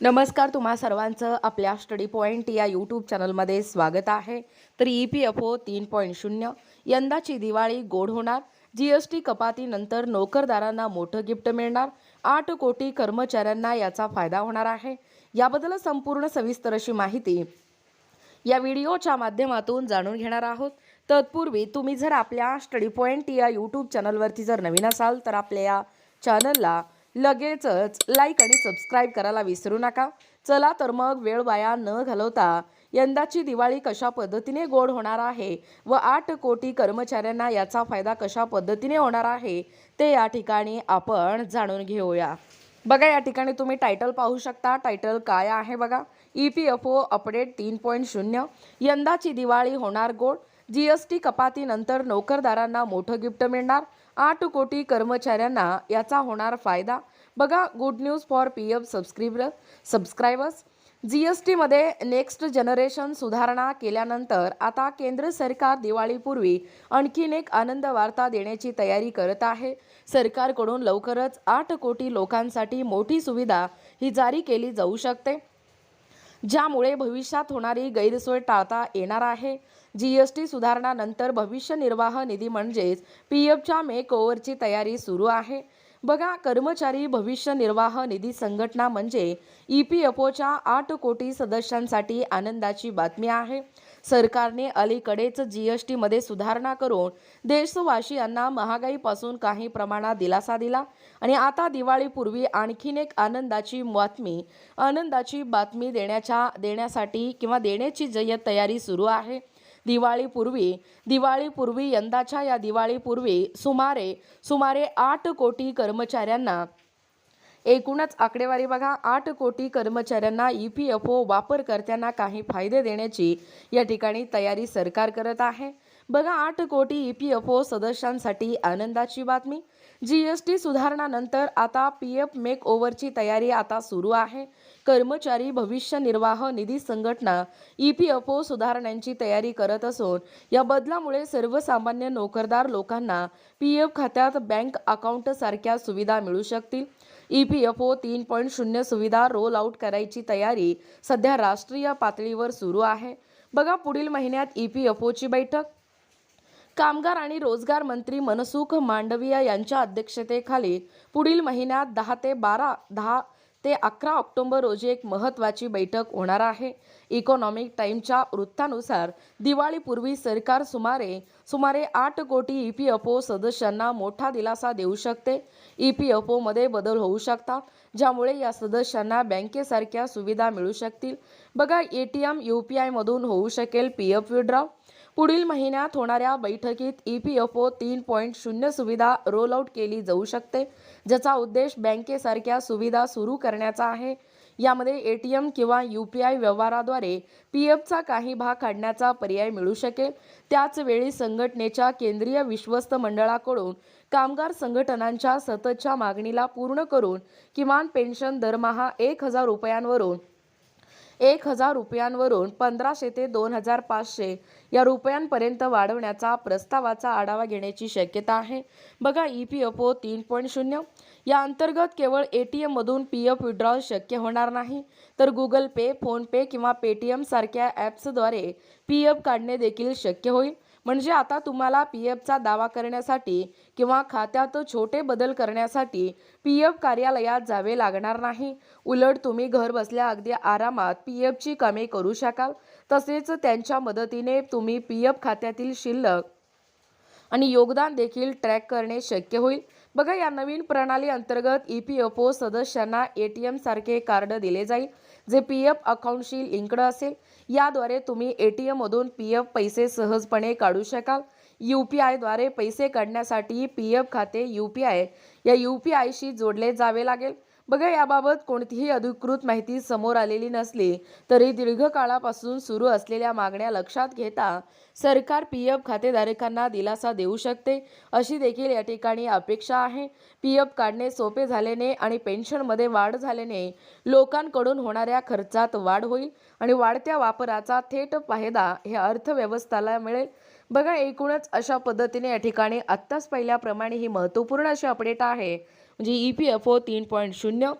नमस्कार तुम्हा सर्वांचं आपल्या स्टडी पॉईंट या यूट्यूब चॅनलमध्ये स्वागत आहे. तर ई पी एफ ओ तीन पॉईंट शून्य यंदाची दिवाळी गोड होणार जी एस टी कपातीनंतर नोकरदारांना मोठं गिफ्ट मिळणार आठ कोटी कर्मचाऱ्यांना याचा फायदा होणार आहे. याबद्दल संपूर्ण सविस्तर अशी माहिती या व्हिडिओच्या माध्यमातून जाणून घेणार आहोत. तत्पूर्वी तुम्ही जर आपल्या स्टडी पॉईंट या यूट्यूब चॅनलवरती जर नवीन असाल तर आपल्या या चॅनलला लगेचच लाईक आणि सबस्क्राईब करायला विसरू नका. चला तर मग वेळ वाया न घालवता यंदाची दिवाळी कशा पद्धतीने गोड होणार आहे व आठ कोटी कर्मचाऱ्यांना याचा फायदा कशा पद्धतीने होणार आहे ते या ठिकाणी आपण जाणून घेऊया. बघा या ठिकाणी तुम्ही टायटल पाहू शकता. टायटल काय आहे बघा? E P F O update तीन पॉईंट शून्य. यंदाची दिवाळी होणार गोड. जी एस टी कपातीनंतर नोकरदारांना मोठं गिफ्ट मिळणार. आठ कोटी कर्मचाऱ्यांना याचा होणार फायदा. बघा good news for P F subscriber subscribers G S टीमध्ये नेक्स्ट जनरेशन सुधारणा केल्यानंतर आता केंद्र सरकार दिवाळीपूर्वी आणखीन एक आनंद वार्ता देण्याची तयारी करत आहे. सरकारकडून लवकरच आठ कोटी लोकांसाठी मोठी सुविधा ही जारी केली जाऊ शकते. ज्यामुळे भविष्यात होणारी गैरसोय टाळता येणार आहे. जी एस टी सुधारणानंतर भविष्य निर्वाह निधी म्हणजेच पी एफच्या मेक ओव्हरची तयारी सुरू आहे. बघा कर्मचारी भविष्य निर्वाह निधी संघटना म्हणजे ई पी एफ ओच्या आठ कोटी सदस्यांसाठी आनंदाची बातमी आहे. सरकारने अलीकडेच जी एस टीमध्ये सुधारणा करून देशवासियांना महागाईपासून काही प्रमाणात दिलासा दिला. आणि आता दिवाळीपूर्वी आणखीन एक आनंदाची बातमी आनंदाची बातमी देण्याच्या देण्यासाठी किंवा देण्याची जय्यत तयारी सुरू आहे. दिवाळीपूर्वी दिवाळीपूर्वी यंदाच्या या दिवाळीपूर्वी सुमारे सुमारे आठ कोटी कर्मचाऱ्यांना एकूणच आकडेवारी बघा आठ कोटी कर्मचाऱ्यांना ई पी एफ ओ वापरकर्त्यांना काही फायदे देण्याची या ठिकाणी तयारी सरकार करत आहे. बघा आठ कोटी ई पी एफ ओ सदस्यांसाठी आनंदाची बातमी. जी एस टी सुधारणानंतर आता पी एफ मेक ओव्हरची तयारी आता सुरू आहे. कर्मचारी भविष्य निर्वाह निधी संघटना ई पी एफ ओ सुधारणांची तयारी करत असून या बदलामुळे सर्वसामान्य नोकरदार लोकांना पी एफ खात्यात बँक अकाउंटसारख्या सुविधा मिळू शकतील. ई पी एफ ओ तीन पॉईंट शून्य सुविधा रोल आऊट करायची तयारी सध्या राष्ट्रीय पातळीवर सुरू आहे. बघा पुढील महिन्यात ई पी एफ ओची बैठक. कामगार आणि रोजगार मंत्री मनसुख मांडविया यांच्या अध्यक्षतेखाली पुढील महिन्यात दहा ते बारा दहा ते अकरा ऑक्टोबर रोजी एक महत्त्वाची बैठक होणार आहे. इकॉनॉमिक टाईमच्या वृत्तानुसार दिवाळीपूर्वी सरकार सुमारे सुमारे आठ कोटी ई पी एफ ओ सदस्यांना मोठा दिलासा देऊ शकते. ई पी एफ ओमध्ये बदल होऊ शकतात ज्यामुळे या सदस्यांना बँकेसारख्या सुविधा मिळू शकतील. बघा A T M U P आयमधून होऊ शकेल पी एफ विड्रॉ पुढील महिन्यात होणाऱ्या बैठकीत ई पी एफ ओ तीन पॉईंट शून्य सुविधा रोल आऊट केली जाऊ शकते ज्याचा उद्देश बँकेसारख्या सुविधा सुरू करण्याचा आहे. यामध्ये ए टी एम किंवा यू पी आय व्यवहाराद्वारे पी एफचा काही भाग काढण्याचा पर्याय मिळू शकेल. त्याचवेळी संघटनेच्या केंद्रीय विश्वस्त मंडळाकडून कामगार संघटनांच्या सततच्या मागणीला पूर्ण करून किमान पेन्शन दरमहा एक हजार रुपयांवरून एक हजार रुपयांवरून पंधराशे ते दोन हजार पाचशे या रुपयांपर्यंत वाढवण्याचा प्रस्तावाचा आढावा घेण्याची शक्यता आहे. बघा ई पी एफ ओ तीन पॉईंट शून्य. या अंतर्गत केवळ ए टी एममधून पी एफ विड्रॉल शक्य होणार नाही. तर गुगल पे फोनपे किंवा पेटीएम सारख्या ॲप्सद्वारे पी एफ काढणे देखील शक्य होईल. म्हणजे आता तुम्हाला पी एफचा दावा करण्यासाठी किंवा खात्यात छोटे बदल करण्यासाठी पी एफ कार्यालयात जावे लागणार नाही. उलट तुम्ही घर बसल्या अगदी आरामात पी एफची कामे करू शकाल. तसेच त्यांच्या मदतीने तुम्ही पी एफ खात्यातील शिल्लक आणि योगदान देखील ट्रॅक करणे शक्य होईल. बघा या नवीन प्रणाली अंतर्गत ई पी एफ ओ सदस्यांना ए टी एमसारखे कार्ड दिले जाईल जे पी एफ अकाउंटशी लिंकड असेल. याद्वारे तुम्ही ए टी एममधून पी एफ पैसे सहजपणे काढू शकाल. यू पी आयद्वारे पैसे काढण्यासाठी पी एफ खाते यू पी आय. या यू पी आयशी जोडले जावे लागेल. बघा याबाबत कोणतीही अधिकृत माहिती समोर आलेली नसली तरी दीर्घकाळापासून सुरू असलेल्या मागण्या लक्षात घेता सरकार पी एफ खातेधारकांना दिलासा देऊ शकते अशी देखील या ठिकाणी अपेक्षा आहे. पी एफ काढणे सोपे झाल्याने आणि पेन्शनमध्ये वाढ झाल्याने लोकांकडून होणाऱ्या खर्चात वाढ होईल आणि वाढत्या वापराचा थेट फायदा हे अर्थव्यवस्थेला मिळेल. बघा एकूणच अशा पद्धतीने या ठिकाणी आत्ताच पहिल्याप्रमाणे ही महत्त्वपूर्ण अशी अपडेट आहे. म्हणजे ई पी एफ ओ तीन पॉईंट शून्य.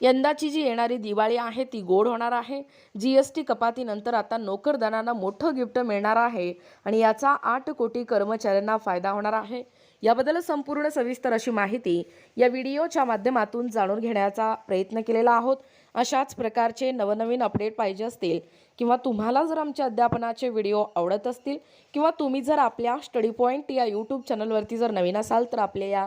यंदाची जी येणारी दिवाळी आहे ती गोड होणार आहे. जी एस टी कपातीनंतर आता नोकरदारांना मोठं गिफ्ट मिळणार आहे आणि याचा आठ कोटी कर्मचाऱ्यांना फायदा होणार आहे. याबद्दल संपूर्ण सविस्तर अशी माहिती या व्हिडिओच्या माध्यमातून जाणून घेण्याचा प्रयत्न केलेला आहोत. अशाच प्रकारचे नवनवीन अपडेट पाहिजे असतील किंवा तुम्हाला जर आमच्या अध्यापनाचे व्हिडिओ आवडत असतील किंवा तुम्ही जर आपल्या स्टडी पॉईंट या यूट्यूब चॅनलवरती जर नवीन असाल तर आपल्या या